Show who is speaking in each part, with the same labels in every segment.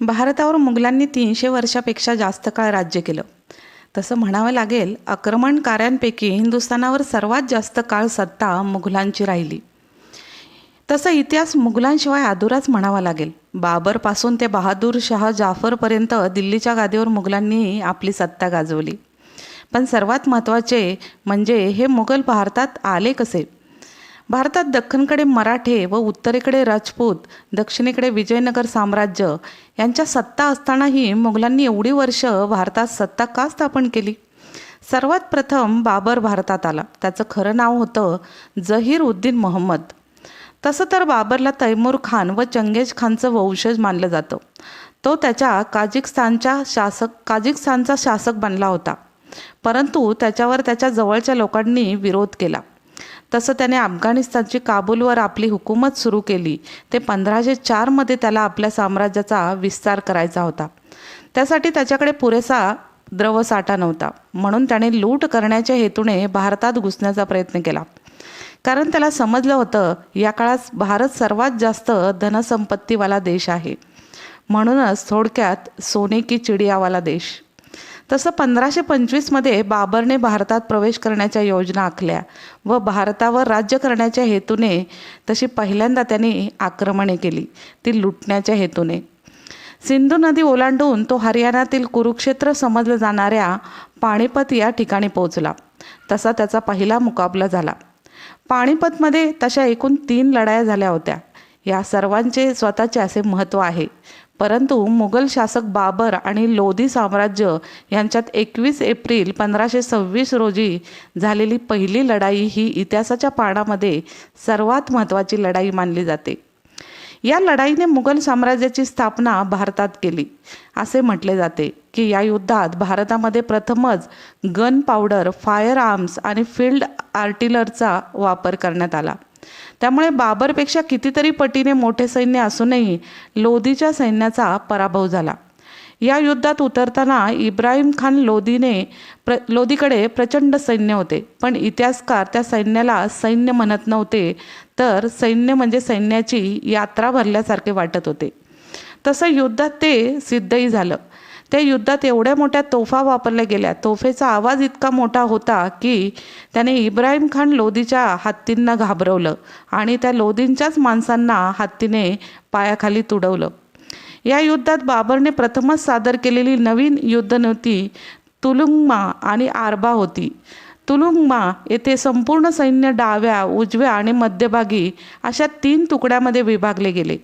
Speaker 1: भारतावर मुघलांनी तीनशे वर्षापेक्षा जास्त काळ राज्य केलं. तसं म्हणावं लागेल आक्रमणकाऱ्यांपैकी हिंदुस्थानावर सर्वात जास्त काळ सत्ता मुघलांची राहिली. तसा इतिहास मुघलांशिवाय अधुराच म्हणावा लागेल. बाबरपासून ते बहादूर शाह जाफरपर्यंत दिल्लीच्या गादीवर मुघलांनी आपली सत्ता गाजवली. पण सर्वात महत्त्वाचे म्हणजे हे मुघल भारतात आले कसे? भारतात दख्खनकडे मराठे व उत्तरेकडे राजपूत दक्षिणेकडे विजयनगर साम्राज्य यांच्या सत्ता असतानाही मुघलांनी एवढी वर्ष भारतात सत्ता का स्थापन केली? सर्वात प्रथम बाबर भारतात आला. त्याचं खरं नाव होतं जहीर उद्दीन मोहम्मद. तसं तर बाबरला तैमूर खान व चंगेज खानचं वंशज मानलं जातं. तो त्याच्या काजिकस्तानच्या शासक काजिकस्तानचा शासक बनला होता. परंतु त्याच्यावर त्याच्या जवळच्या लोकांनी विरोध केला. तसं त्याने अफगाणिस्तानची काबूलवर आपली हुकूमत सुरू केली. ते पंधराशे चारमध्ये त्याला आपल्या साम्राज्याचा विस्तार करायचा होता. त्यासाठी त्याच्याकडे पुरेसा द्रवसाठा नव्हता. म्हणून त्याने लूट करण्याच्या हेतूने भारतात घुसण्याचा प्रयत्न केला. कारण त्याला समजलं होतं या काळात भारत सर्वात जास्त धनसंपत्तीवाला देश आहे. म्हणूनच थोडक्यात सोने की चिडियावाला देश. तसं पंधराशे पंचवीसमध्ये बाबरने भारतात प्रवेश करण्याच्या योजना आखल्या व भारतावर राज्य करण्याच्या हेतूने तशी पहिल्यांदा त्यांनी आक्रमणे केली. ती लुटण्याच्या हेतूने. सिंधू नदी ओलांडून तो हरियाणातील कुरुक्षेत्र समजलं जाणाऱ्या पाणीपत या ठिकाणी पोहोचला. तसा त्याचा पहिला मुकाबला झाला. पाणीपतमध्ये तशा एकूण तीन लढाया झाल्या होत्या. या सर्वांचे स्वतःचे असे महत्त्व आहे. परंतु मुघल शासक बाबर आणि लोधी साम्राज्य यांच्यात एकवीस एप्रिल पंधराशे सव्वीस रोजी झालेली पहिली लढाई ही इतिहासाच्या पानामध्ये सर्वात महत्त्वाची लढाई मानली जाते. या लढाईने मुघल साम्राज्याची स्थापना भारतात केली. असे म्हटले जाते की या युद्धात भारतामध्ये प्रथमच गन पावडर फायर आर्म्स आणि फील्ड आर्टिलरचा वापर करण्यात आला. त्यामुळे बाबरपेक्षा कितीतरी पटीने मोठे सैन्य असूनही लोधीच्या सैन्याचा पराभव झाला. या युद्धात उतरताना इब्राहिम खान लोधीने प्र लोधीकडे प्रचंड सैन्य होते. पण इतिहासकार त्या सैन्याला सैन्य म्हणत नव्हते तर सैन्य म्हणजे सैन्याची यात्रा भरल्यासारखे वाटत होते. तसं युद्धात ते सिद्धही झालं. त्या युद्धात एवढ्या मोठ्या तोफा वापरल्या गेल्या. तोफेचा आवाज इतका मोठा होता की त्याने इब्राहिम खान लोधीच्या हत्तींना घाबरवलं आणि त्या लोधींच्याच माणसांना हत्तीने पायाखाली तुडवलं. या युद्धात बाबरने प्रथमच सादर केलेली नवीन युद्धनीती तुलुंगमा आणि आरबा होती. तुलुंगमा येथे संपूर्ण सैन्य डाव्या उजव्या आणि मध्यभागी अशा तीन तुकड्यामध्ये विभागले गेले.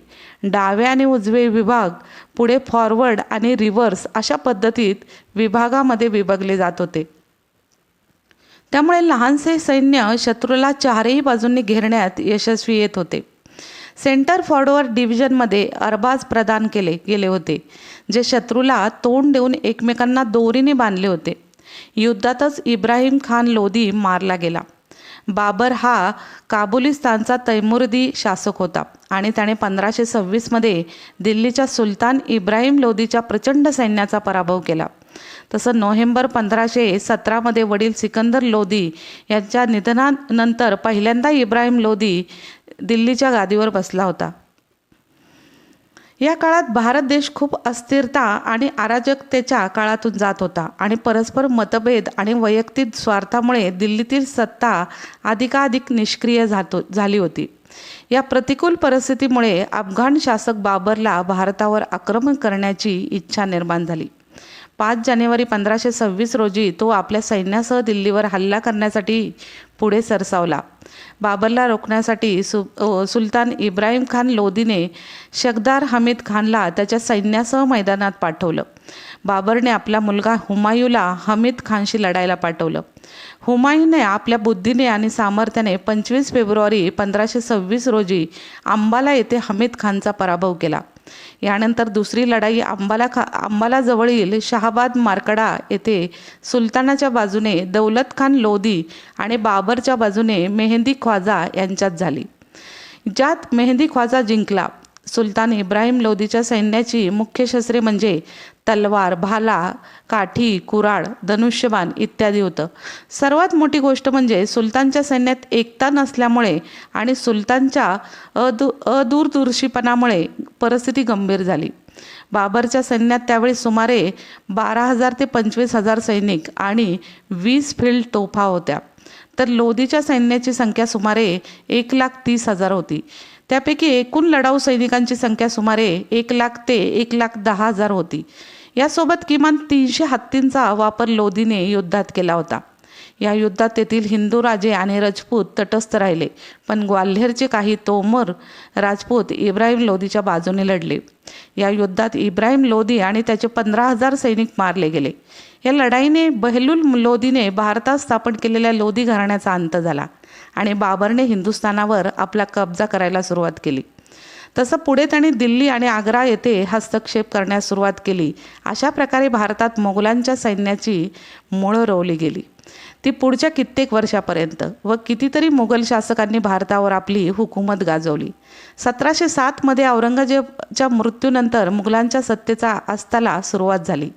Speaker 1: डाव्या आणि उजवे विभाग पुढे फॉरवर्ड आणि रिव्हर्स अशा पद्धतीत विभागामध्ये विभागले जात होते. त्यामुळे लहानसे सैन्य शत्रूला चारही बाजूंनी घेरण्यात यशस्वी येत होते. सेंटर फॉरवर्ड डिव्हिजनमध्ये अरबाज प्रदान केले गेले होते जे शत्रूला तोंड देऊन एकमेकांना दोरीने बांधले होते. युद्धातच इब्राहिम खान लोधी मारला गेला. बाबर हा काबुलिस्तानचा तैमुरदी शासक होता आणि त्याने पंधराशे सव्वीसमध्ये दिल्लीच्या सुलतान इब्राहिम लोधीच्या प्रचंड सैन्याचा पराभव केला. तसं नोव्हेंबर पंधराशे सतरामध्ये वडील सिकंदर लोधी यांच्या निधनानंतर पहिल्यांदा इब्राहिम लोधी दिल्लीच्या गादीवर बसला होता. या काळात भारत देश खूप अस्थिरता आणि अराजकतेच्या काळातून जात होता आणि परस्पर मतभेद आणि वैयक्तिक स्वार्थामुळे दिल्लीतील सत्ता अधिकाधिक निष्क्रिय जातो झाली होती. या प्रतिकूल परिस्थितीमुळे अफगाण शासक बाबरला भारतावर आक्रमण करण्याची इच्छा निर्माण झाली. पाच जानेवारी पंधराशे सव्वीस रोजी तो आपल्या सैन्यासह दिल्लीवर हल्ला करण्यासाठी पुढे सरसावला. बाबरला रोखण्यासाठी सु सुलतान इब्राहिम खान लोधीने शकदार हमीद खानला त्याच्या सैन्यासह मैदानात पाठवलं. बाबरने आपला मुलगा हुमायूला हमीद खानशी लढायला पाठवलं. हुमायूने आपल्या बुद्धीने आणि सामर्थ्याने पंचवीस फेब्रुवारी पंधराशे सव्वीस रोजी अंबाला येथे हमीद खानचा पराभव केला. यानंतर दुसरी लढाई अंबाला खा अंबाला जवळील शहाबाद मार्कडा येथे सुलतानाच्या बाजूने दौलत खान लोधी आणि बाबरच्या बाजूने मेहंदी ख्वाजा यांच्यात झाली. ज्यात मेहंदी ख्वाजा जिंकला. सुलतान इब्राहिम लोधीच्या सैन्याची मुख्य शस्त्रे म्हणजे तलवार भाला काठी कुराड धनुष्यबाण इत्यादी होतं. सर्वात मोठी गोष्ट म्हणजे सुलतानच्या सैन्यात एकता नसल्यामुळे आणि सुलतानच्या अदू अदूरदूरशीपणामुळे परिस्थिती गंभीर झाली. बाबरच्या सैन्यात त्यावेळी सुमारे बारा हजार ते पंचवीस हजार सैनिक आणि वीस फील्ड तोफा होत्या. तर लोदीच्या सैन्याची संख्या सुमारे एक लाख तीस हजार होती. त्यापैकी एकूण लढाऊ सैनिकांची संख्या सुमारे एक लाख ते एक लाख दहा हजार होती. यासोबत किमान तीनशे हत्तींचा वापर लोधीने युद्धात केला होता. या युद्धात तेथील हिंदू राजे आणि राजपूत तटस्थ राहिले पण ग्वाल्हेरचे काही तोमर राजपूत इब्राहिम लोदीच्या बाजूने लढले. या युद्धात इब्राहिम लोदी आणि त्याचे पंधरा हजार सैनिक मारले गेले. या लढाईने बहलूल लोदीने भारतात स्थापन केलेल्या लोदी घराण्याचा अंत झाला. आणि बाबरने हिंदुस्थानावर आपला कब्जा करायला सुरुवात केली. तसं पुढे त्यांनी दिल्ली आणि आग्रा येथे हस्तक्षेप करण्यास सुरुवात केली. अशा प्रकारे भारतात मोगलांच्या सैन्याची मुळं रोवली गेली. ती पुढच्या कित्येक वर्षापर्यंत व कितीतरी मुघल शासकांनी भारतावर आपली हुकूमत गाजवली. सतराशे सातमध्ये औरंगजेबच्या मृत्यूनंतर मुघलांच्या सत्तेचा अस्ताला सुरुवात झाली.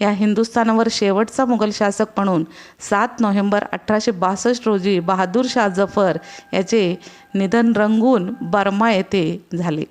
Speaker 1: या हिंदुस्थानावर शेवटचा मुघल शासक म्हणून सात नोव्हेंबर अठराशे बासष्ट रोजी बहादूर शाह जफर याचे निधन रंगून बर्मा येथे झाले.